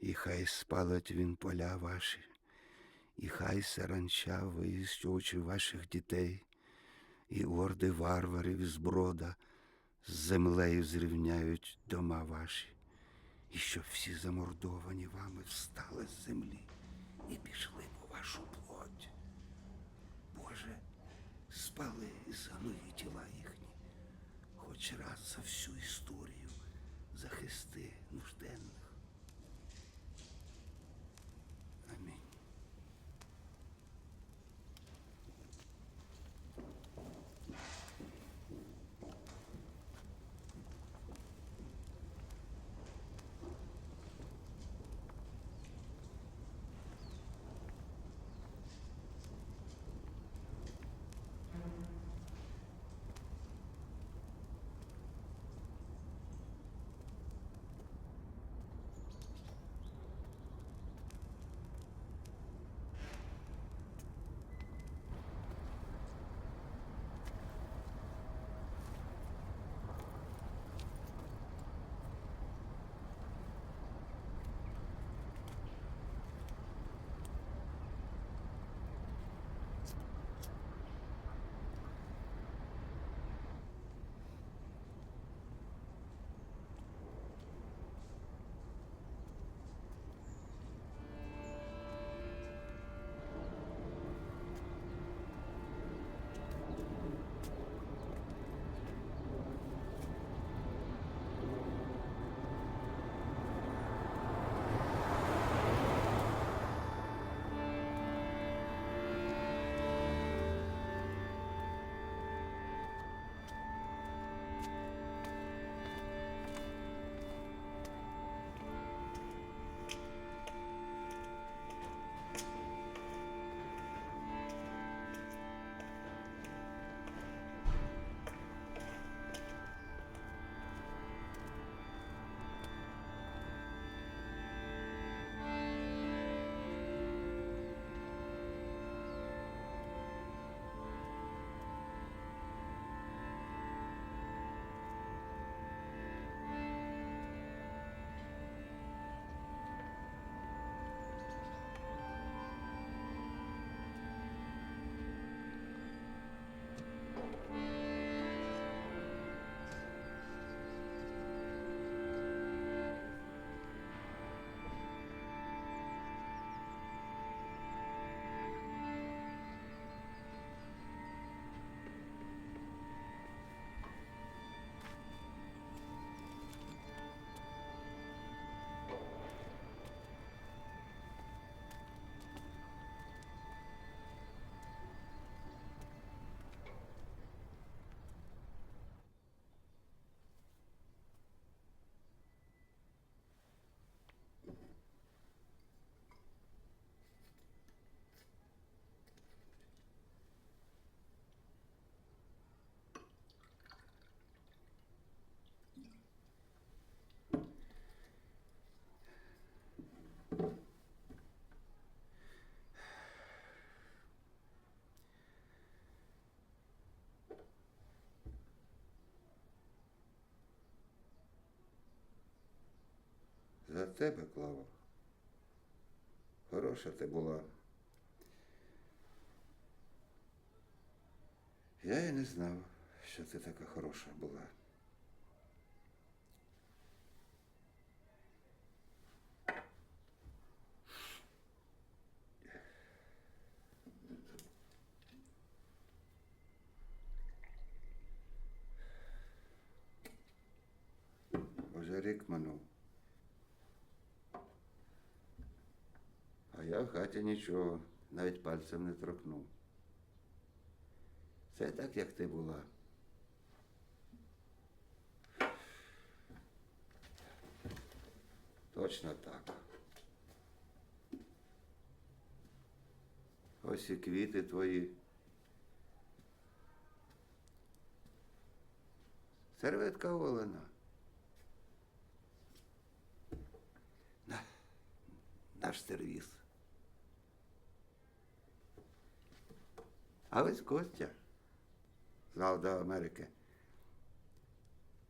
І хай спалить він поля ваші, і хай саранча виїсть очі ваших дітей, і орди варварів із брода з землею зрівняють дома ваші, і щоб всі замордовані вами встали з землі і пішли по вашу плоть. Боже, спали і згнилі тіла їхні, хоч раз за всю історію захисти нужденних. Тебе, Клава. Хороша ти була. Я і не знав, що ти така хороша була. Уже рік минув. А я в хаті нічого, навіть пальцем не торкнув. Це так, як ти була. Точно так. Ось і квіти твої. Серветка Олена. Наш сервіс. А ось Костя знав до Америки.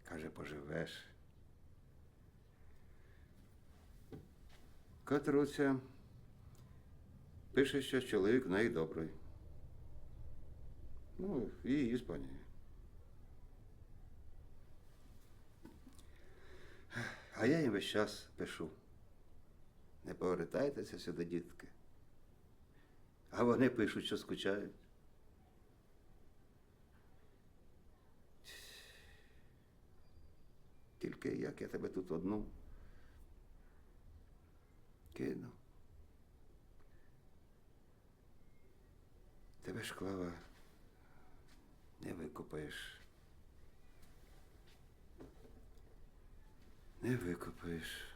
Каже, поживеш. Катруця пише, що чоловік в неї добрий. Ну, її з. А я їм весь час пишу. Не повертайтеся сюди, дітки. А вони пишуть, що скучають. Тільки як я тебе тут одну кину. Тебе ж клава не викопаєш. Не викопаєш.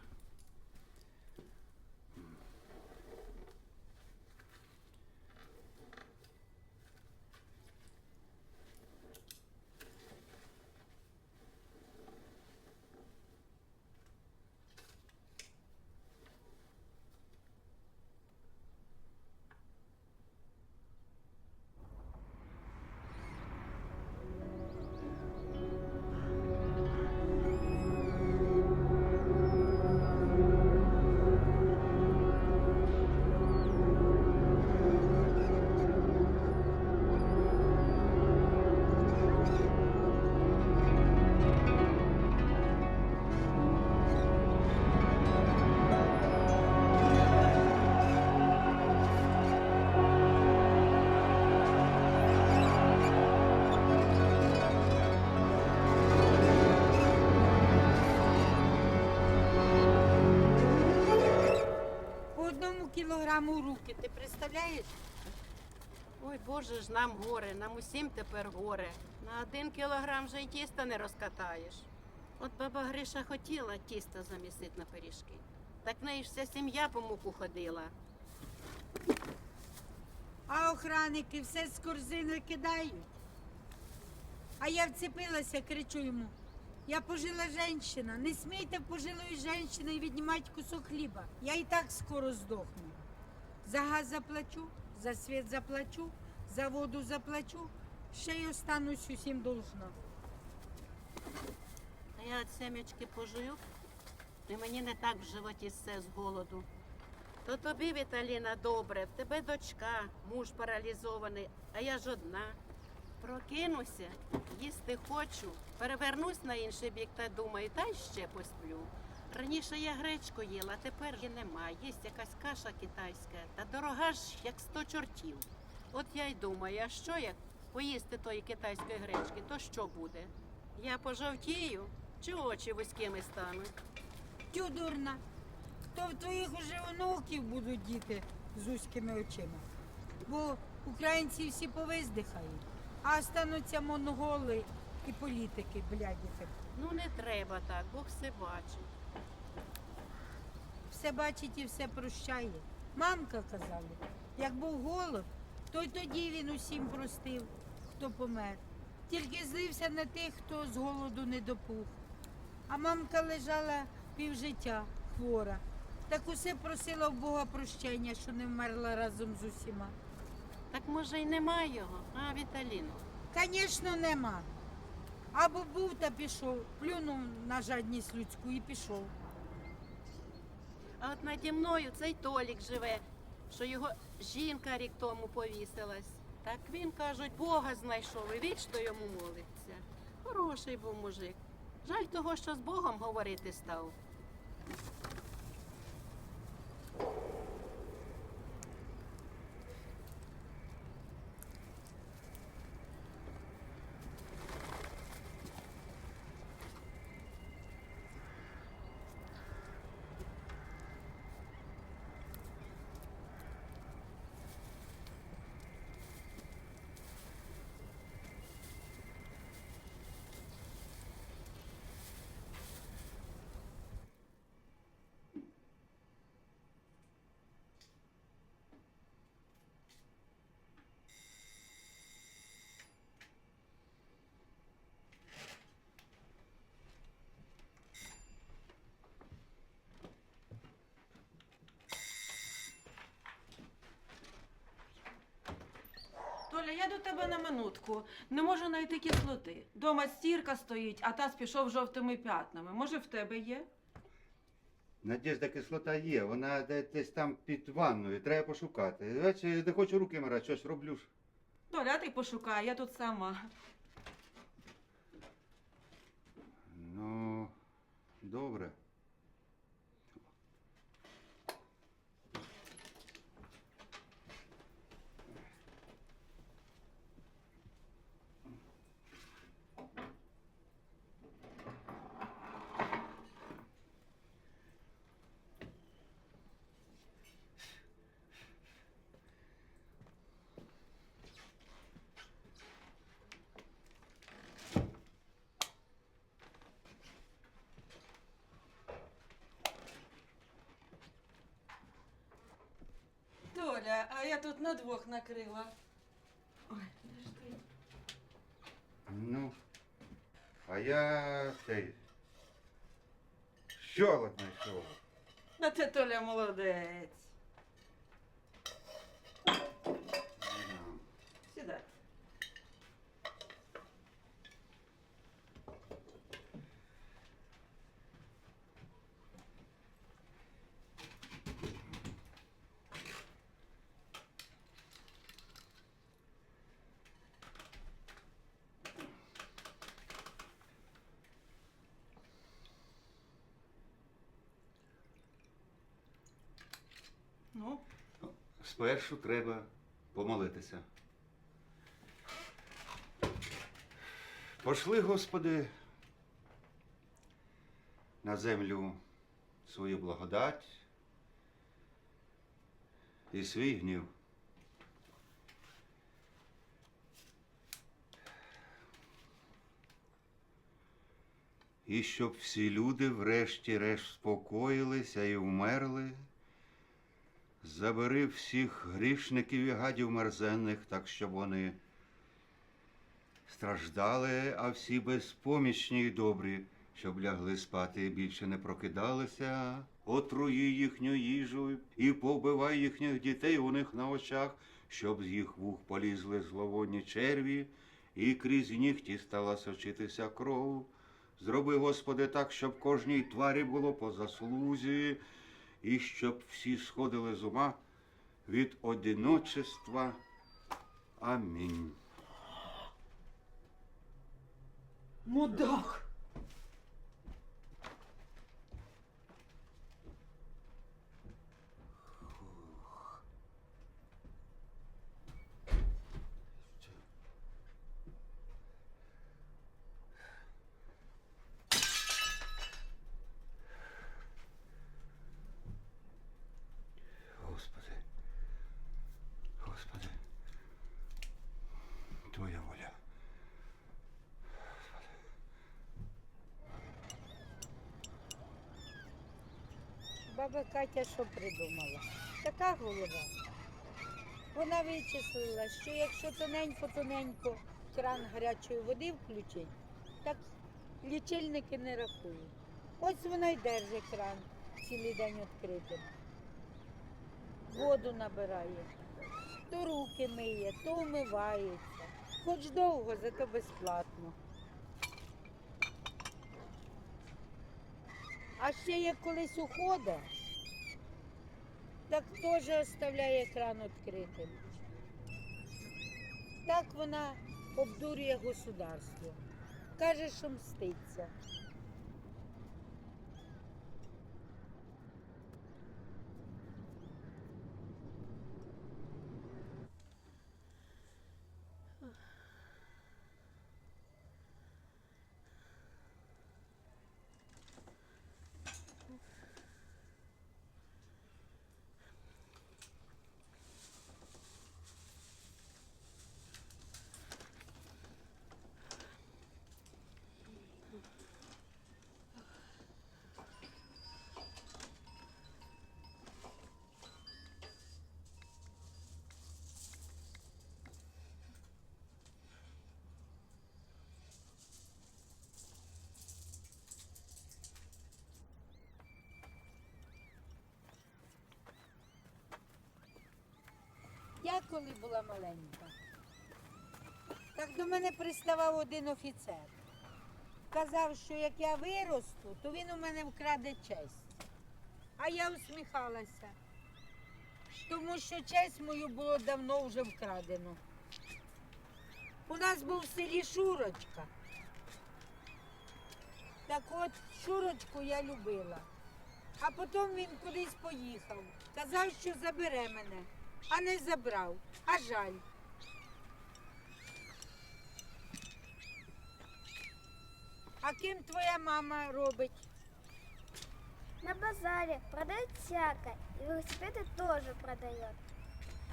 Кілограму в руки, ти представляєш? Ой, Боже ж, нам горе, нам усім тепер горе. На один кілограм вже й тіста не розкатаєш. От баба Гриша хотіла тісто замісити на пиріжки. Так в неї ж вся сім'я по муку ходила. А охранники все з корзини кидають. А я вцепилася, кричу йому. Я пожила женщина. Не смійте пожилої женщини віднімати кусок хліба. Я і так скоро здохну. За газ заплачу, за світ заплачу, за воду заплачу, ще й останусь усім должна. Я от семечки пожую, і мені не так в животі все з голоду. То тобі, Віталіна, добре, в тебе дочка, муж паралізований, а я ж одна. Прокинуся, їсти хочу, перевернусь на інший бік та думаю, та й ще посплю. Раніше я гречку їла, а тепер її нема. Є якась каша китайська, та дорога ж як сто чортів. От я й думаю, а що як поїсти тої китайської гречки, то що буде? Я пожовтію чи очі вузькими стануть? Тю дурна. То в твоїх уже онуків будуть діти з узькими очима. Бо українці всі повиздихають, а остануться монголи і політики, блядіки. Ну не треба так, Бог все бачить. Все бачить і все прощає. Мамка казали, як був голод, то й тоді він усім простив, хто помер. Тільки злився на тих, хто з голоду не допух. А мамка лежала півжиття хвора. Так усе просила в Бога прощення, що не вмерла разом з усіма. Так може й нема його, а Віталіно? Звісно, нема. Або був та пішов, плюнув на жадність людську і пішов. А от наді мною цей Толік живе, що його жінка рік тому повісилась. Так він, кажуть, Бога знайшов і вічно йому молиться. Хороший був мужик. Жаль того, що з Богом говорити став. Толя, я до тебе на минутку. Не можу знайти кислоти. Дома стірка стоїть, а таз пішов жовтими п'ятнами. Може, в тебе є? Надіжда кислота є, вона де- десь там під ванною, треба пошукати. Бачиш, не хочу руки мирати, щось роблю. ж. Толя, а ти пошукай, я тут сама. Ну, добре. А я тут на двох накрила. Ой, подожди. Ну, а я цей. Щолок знайшов. Да ти, Толя, молодець. Ну, Сідай. Ну, Спершу треба помолитися. Пошли, Господи, на землю свою благодать і свій гнів. І щоб всі люди врешті-решт спокоїлися і вмерли. Забери всіх грішників і гадів мерзенних, так щоб вони страждали, а всі безпомічні й добрі, щоб лягли спати і більше не прокидалися. Отруї їхню їжу і повбивай їхніх дітей у них на очах, щоб з їх вух полізли зловонні черві, і крізь нігті стала сочитися кров. Зроби, Господи, так, щоб кожній тварі було по заслузі, і щоб всі сходили з ума від одиночества. Амінь. мудак. Господи, Господи, Твоя воля. Баба Катя що придумала? Така голова. Вона вичислила, що якщо тоненько-тоненько кран гарячої води включить, так лічильники не рахують. Ось вона й держить кран цілий день відкритим. Воду набирає, то руки миє, то вмивається. Хоч довго, зато безплатно. А ще як колись уходить, так теж оставляє кран відкритим. Так вона обдурює государство. Каже, що мститься. Коли була маленька, так до мене приставав один офіцер. Казав, що як я виросту, то він у мене вкраде честь. А я усміхалася, тому що честь мою було давно вже вкрадено. У нас був в селі Шурочка. Так от Шурочку я любила. А потім він кудись поїхав. Казав, що забере мене, а не забрав. А жаль. А ким твоя мама робить? На базаре продают всякое. И велосипеды тоже продает.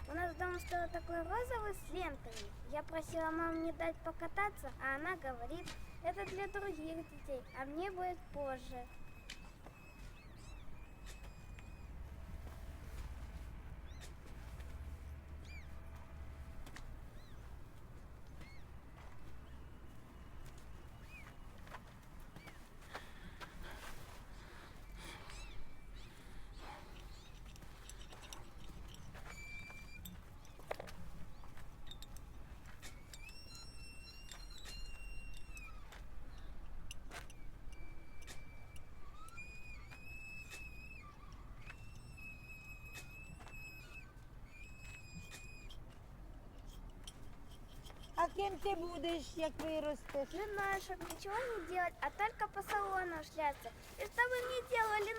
У нас дома стоял такой розовый с лентами. Я просила маму не дать покататься, а она говорит, это для других детей, а мне будет позже. А ты ти будеш, як виростеш? Не знаю, чтобы ничего не делать, а только по салону шляться. И чтобы мне делали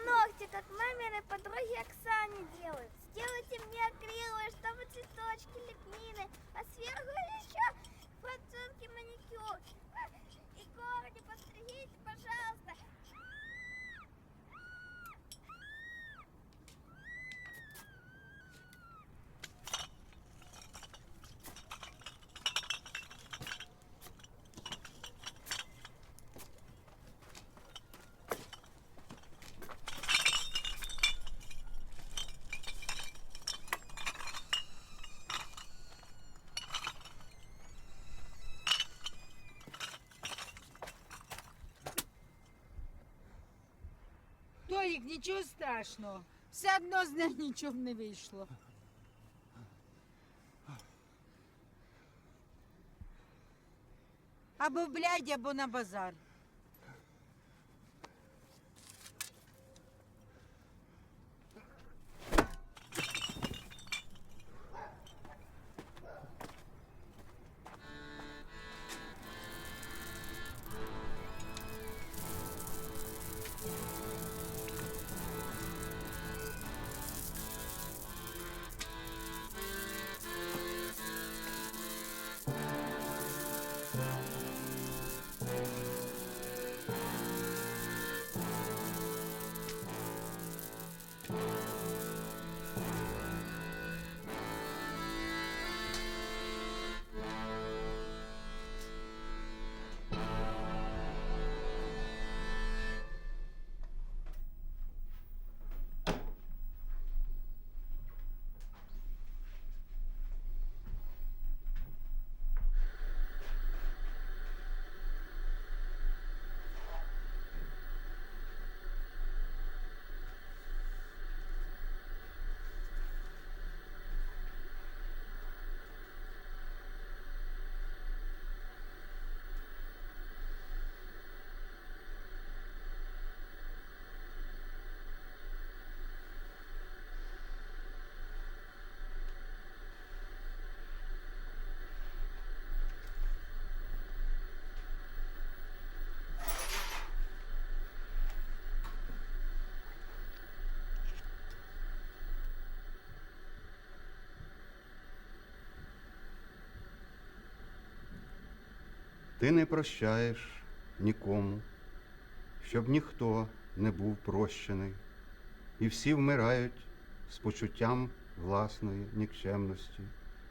Толік, нічого страшного. Все одно з них нічого не вийшло. Або блядь, або на базар. Ти не прощаєш нікому, щоб ніхто не був прощений, і всі вмирають з почуттям власної нікчемності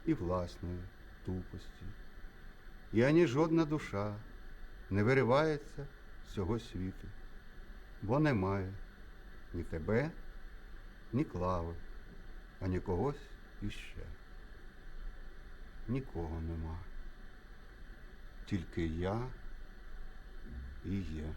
і власної тупості. І ані жодна душа не виривається з цього світу, бо немає ні тебе, ні клави, ані когось іще. Нікого нема тільки я і є.